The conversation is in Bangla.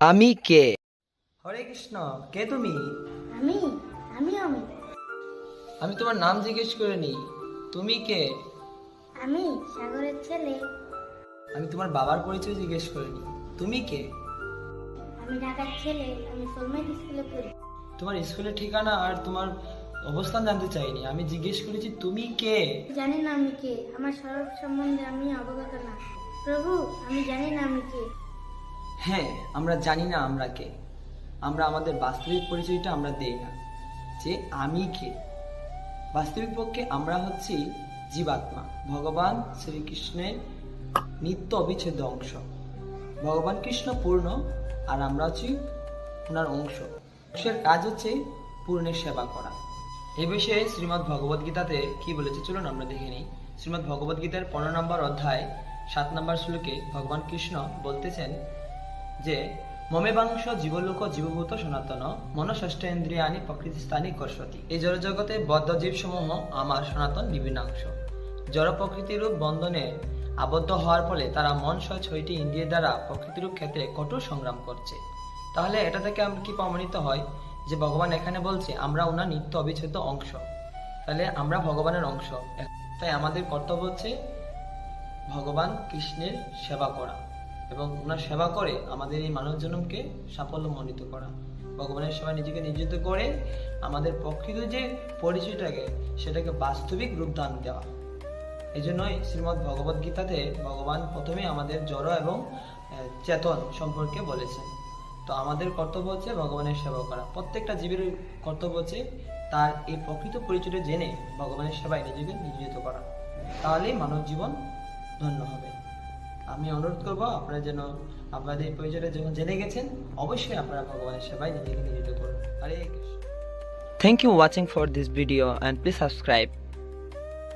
আমি কে? হরে কৃষ্ণ কে তুমি? আমি আমি আমি। আমি তোমার নাম জিজ্ঞেস করিনি তুমি কে? আমি সাগরের ছেলে। আমি তোমার বাবার পরিচয় জিজ্ঞেস করিনি তুমি কে? আমি ঢাকার ছেলে আমি সোলমেট স্কুলে পড়ি। তোমার স্কুলের ঠিকানা আর তোমার অবস্থান জানতে চাইনি আমি জিজ্ঞেস করেছি তুমি কে? জানি না আমি কে আমার স্বরূপ সম্বন্ধে আমি অবগত না। প্রভু আমি জানি না আমি কে। হ্যাঁ আমরা জানি না আমরা কে। আমরা আমাদের বাস্তবিক পরিচয়টা আমরা দেই না। যে আমি কে? বাস্তবিক পক্ষে আমরা হচ্ছি জীবাত্মা। ভগবান শ্রীকৃষ্ণের নিত্য অবিচ্ছেদ্য অংশ। ভগবান কৃষ্ণ পূর্ণ আর আমরা হচ্ছি ওনার অংশ। অংশের কাজ হচ্ছে পূর্ণের সেবা করা। এ বিষয়ে শ্রীমদ্ ভগবদ গীতাতে কি বলেছে চলুন আমরা দেখে নিই। শ্রীমদ্ ভগবদ গীতার পনেরো নম্বর অধ্যায়, সাত নম্বর শ্লোকে ভগবান কৃষ্ণ বলতেছেন যে মমেবাংশ জীবলোক জীবভূত সনাতন মনষষ্ঠেন্দ্রিয়ানি প্রকৃতিস্থানী কর্ষতি এই জড়জগতে বদ্ধ জীবসমূহ আমার সনাতন বিভিন্নাংশ জড় প্রকৃতিরূপ বন্ধনে আবদ্ধ হওয়ার ফলে তারা মন সহ ছয়টি ইন্দ্রিয় দ্বারা প্রকৃতিরূপ ক্ষেত্রে কঠোর সংগ্রাম করছে। তাহলে এটা থেকে আমরা কি প্রমাণিত হয়? যে ভগবান এখানে বলছে, আমরা ওনার নিত্য অবিচ্ছেদ্য অংশ। তাহলে আমরা ভগবানের অংশ। তাই আমাদের কর্তব্য হচ্ছে ভগবান কৃষ্ণের সেবা করা। এবং ওনার সেবা করে আমাদের এই মানব জন্মকে সাফল্যমণ্ডিত করা। ভগবানের সেবায় নিজেকে নিয়োজিত করে আমাদের প্রকৃত যে পরিচয়টাকে, সেটাকে বাস্তবিক রূপদান দেওয়া। এই জন্যই শ্রীমদ্ ভগবদ গীতাতে ভগবান প্রথমে আমাদের জড় এবং চেতন সম্পর্কে বলেছেন। তো আমাদের কর্তব্য হচ্ছে ভগবানের সেবা করা। প্রত্যেকটা জীবের কর্তব্য হচ্ছে তার এই প্রকৃত পরিচয়টা জেনে ভগবানের সেবায় নিজেকে নিয়োজিত করা। তাহলেই মানব জীবন ধন্য হবে। আমি অনুরোধ করব, আপনারা যেন আপনাদের প্রয়োজনে যখন জেনে গেছেন, অবশ্যই আপনারা ভগবানের সেবায় নিজেকে নিয়োজিত করুন Hare Krishna thank you watching for this video and please subscribe.